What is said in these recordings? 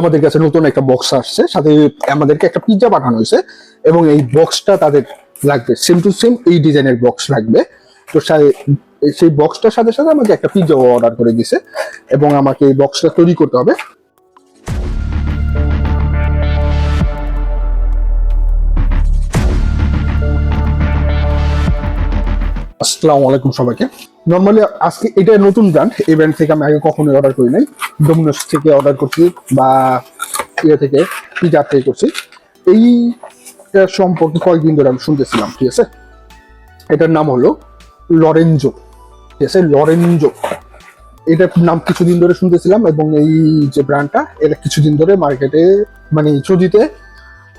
আমাদের কাছে নতুন একটা বক্স আসছে, সাথে আমাদেরকে একটা পিৎজা পাঠানো হয়েছে এবং এই বক্সটা তাদের লাগবে সেম টু সেম এই ডিজাইনের বক্স লাগবে। তো সেই বক্সটার সাথে সাথে আমাকে একটা পিৎজা অর্ডার করে দিছে এবং আমাকে এই বক্সটা তৈরি করতে হবে। আসসালামু আলাইকুম সবাইকে। নর্মালি আজকে এটা নতুন ব্র্যান্ড এই ব্র্যান্ড থেকে আমি আগে কখনোই অর্ডার করি নাই। ডোমিনোস থেকে অর্ডার করছি বা ইয়ে থেকে পিজা থেকে করছি। এই সম্পর্কে কয়েকদিন ধরে আমি শুনতেছিলাম, ঠিক আছে? এটার নাম হলো লরেঞ্জো ঠিক আছে? লরেঞ্জো এটার নাম কিছুদিন ধরে শুনতেছিলাম এবং এই যে ব্র্যান্ডটা এটা কিছুদিন ধরে মার্কেটে মানে সৌদিতে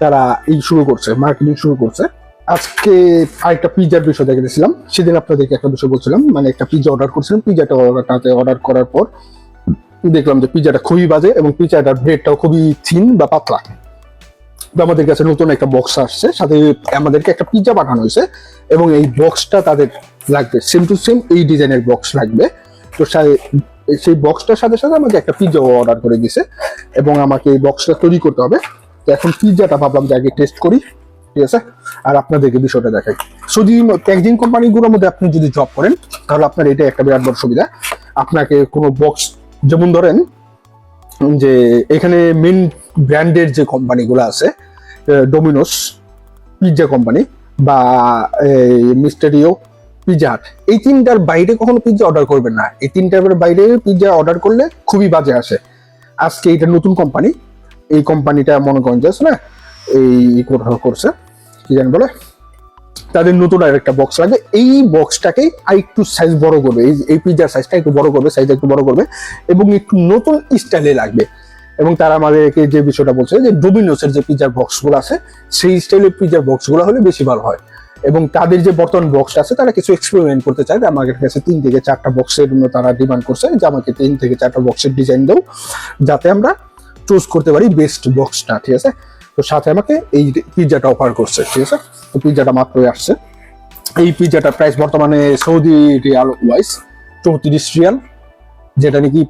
তারা এই শুরু করছে মার্কেটিং শুরু করছে। আজকে আরেকটা পিজার বিষয় দেখে দিয়েছিলাম সেদিন আপনাদেরকে একটা বিষয় বলছিলাম মানে একটা পিজা অর্ডার করছিলাম। পিজাটা অর্ডারটাতে অর্ডার করার পর দেখলাম যে পিজাটা খুবই বাজে এবং পিজাটার ব্রেডটাও খুবই থিন বা পাতলা। আমাদের কাছে নতুন একটা বক্স আসছে, সাথে আমাদেরকে একটা পিজা পাঠানো হয়েছে এবং এই বক্সটা তাদের লাগবে। সেম টু সেম এই ডিজাইনের বক্স লাগবে। তো সেই বক্সটার সাথে সাথে আমাকে একটা পিজা অর্ডার করে দিছে এবং আমাকে এই বক্সটা তৈরি করতে হবে। তো এখন পিজাটা ভাবলাম যে আগে টেস্ট করি। ঠিক আছে? আর আপনাদেরকে বিষয়টা দেখাই। যদি প্যাকেজিং কোম্পানিগুলোর মধ্যে আপনি যদি জব করেন, তাহলে আপনার এটা একটা বিরাট বড় সুবিধা। আপনাকে কোনো বক্স যেমন ধরেন, যে এখানে মেন ব্র্যান্ডের যে কোম্পানিগুলো আছে ডোমিনোস পিৎজা কোম্পানি বা মিস্টারিও পিৎজা হাট এই তিনটার বাইরে কখনো পিৎজা অর্ডার করবেন না। এই তিনটার বাইরে পিৎজা অর্ডার করলে খুবই বাজে আসে। আজকে এটা নতুন কোম্পানি এই কোম্পানিটা মনে করেন যে আছে না এই করছে। কি জানি বলে? তাদের নতুন আর একটা বক্স লাগবে। এই বক্সটাকে আর একটু সাইজ বড় করবে। এই এই পিজার সাইজটা একটু বড় করবে সাইজ একটু বড় করবে এবং একটু নতুন স্টাইলে লাগবে। এবং তারা আমাদেরকে যে বিষয়টা বলছে যে ডোমিনোসের যে পিজার বক্সগুলো আছে, সেই স্টাইলের পিজার বক্সগুলো হলে বেশি ভালো হয়। এবং তাদের যে বর্তমান বক্স আছে, তারা কিছু এক্সপেরিমেন্ট করতে চায়। আমাদের কাছে তিন থেকে চারটা বক্সের জন্য তারা ডিমান্ড করছে যে, আমাকে তিন থেকে চারটা বক্সের ডিজাইন দাও। যাতে আমরা চুজ করতে পারি বেস্ট বক্সটা ঠিক আছে? তো সাথে আমাকে এই পিৎজাটা অফার করছে, ঠিক আছে? তো পিৎজাটা মাত্রই আসছে। এই পিৎজাটার প্রাইস বর্তমানে সৌদি রিয়াল ওয়াইজ চৌত্রিশ রিয়াল, যেটা নাকি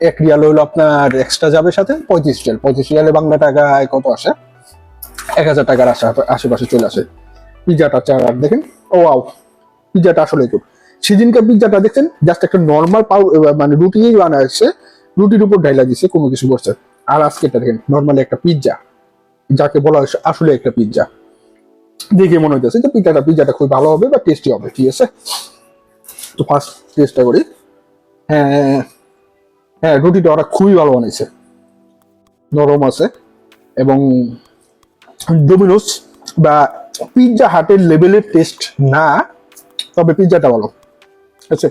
এক রিয়াল হলো আপনার এক্সট্রা যাবে সাথে পঁয়ত্রিশ রিয়াল। পঁয়ত্রিশ রিয়ালে বাংলা টাকায় কত আসে? এক হাজার টাকার আশা- আশেপাশে চলে আসে পিৎজাটা চার। দেখেন, ও আও পিৎজাটা আসলে খুব সেদিনকার পিৎজাটা দেখছেন জাস্ট একটা নর্মাল পাউ মানে রুটি আসছে রুটির উপর ডাইলা দিছে, কোনো কিছু করছে। আর আজকে এটা দেখেন নর্মালি একটা পিৎজা যাকে বলা হয় আসলে একটা পিৎজা দেখে মনে হইতেছে যে পিৎজাটা পিৎজাটা খুব ভালো হবে বা টেস্টি হবে, ঠিক আছে? তো ফার্স্ট টেস্টটা করি। হ্যাঁ হ্যাঁ রুটিটা ওরা খুবই ভালো বানিয়েছে। নরম আছে। এবং ডোমিনোস বা পিৎজা হাটের লেভেলের টেস্ট না, তবে পিৎজাটা ভালো। আছে?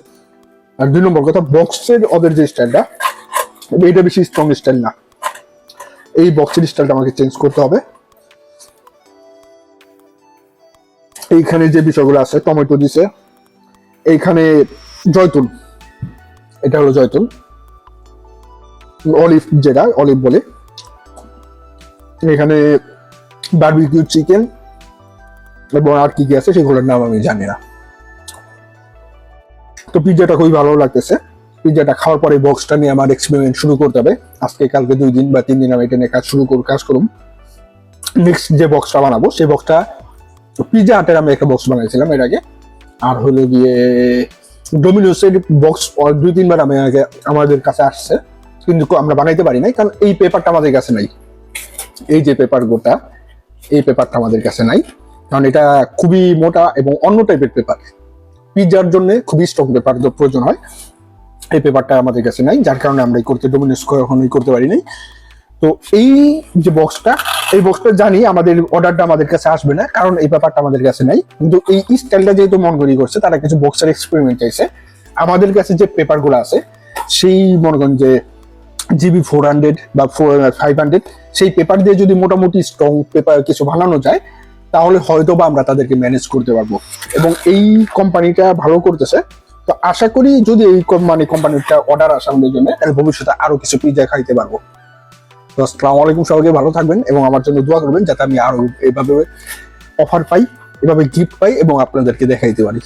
আর দুই নম্বর কথা বক্সের ওদের যে স্টাইলটা এইটা বেশি স্ট্রং স্টাইল না। এই বক্সের স্টাইলটা আমাকে চেঞ্জ করতে হবে। এইখানে যে বিষয়গুলো আছে টমেটো দিছে। এইখানে জয়তুন এটা হলো জয়তুন অলিভ যেটা অলিভ বলে। এখানে বারবিকিউ চিকেন এবং আর কি কি আছে সেগুলোর নাম আমি জানি না। তো পিৎজাটা খুবই ভালো লাগতেছে। পিৎজাটা খাওয়ার পরে বক্সটা নিয়ে আমার এক্সপেরিমেন্ট শুরু করতে হবে। আজকে, কালকে দুই দিন বা তিন দিন আমি এটা নিয়ে কাজ শুরু করব, কাজ করুম। নেক্সট যে বক্সটা বানাবো, সেই বক্সটা পিৎজা হাটের আমি একটা বক্স বানাইছিলাম এর আগে। আর হলো গিয়ে ডোমিনোসের বক্স দুই, তিনবার আমি আগে আমাদের কাছে আসছে। কিন্তু আমরা বানাইতে পারি নাই, কারণ এই পেপারটা আমাদের কাছে নাই। এই যে পেপার গোটা, এই পেপারটা আমাদের কাছে নাই। কারণ এটা খুবই মোটা এবং অন্য টাইপের পেপার পিৎজার জন্য খুবই স্ট্রং পেপার প্রয়োজন হয়। এই পেপারটা আমাদের কাছে নাই, যার কারণে আমরা করতে ডোমিনোস কখনোই করতে পারি নাই। তো এই যে বক্সটা এই বক্সটা জানি আমাদের অর্ডারটা আমাদের কাছে আসবে না, কারণ এই ব্যাপারটা আমাদের কাছে নাই। কিন্তু এই স্টাইলটা যেহেতু মন করি করছে, তারা কিছু বক্সের এক্সপেরিমেন্ট চাইছে। আমাদের কাছে যে পেপারগুলো আছে, সেই মনে করেন যে জিবি ফোর হান্ড্রেড বা ফোর ফাইভ হান্ড্রেড সেই পেপার দিয়ে যদি মোটামুটি স্ট্রং পেপার কিছু বানানো যায়, তাহলে হয়তো বা আমরা তাদেরকে ম্যানেজ করতে পারব। এবং এই কোম্পানিটা ভালো করতেছে। তো আশা করি যদি এই মানে কোম্পানিটা অর্ডার আসে আমাদের জন্য, তাহলে ভবিষ্যতে আরও কিছু পিজা খাইতে পারব। তো আসসালামু আলাইকুম সবাইকে, ভালো থাকবেন এবং আমার জন্য দোয়া করবেন যাতে আমি আরও এভাবে অফার পাই এভাবে গিফট পাই এবং আপনাদেরকে দেখাইতে পারি।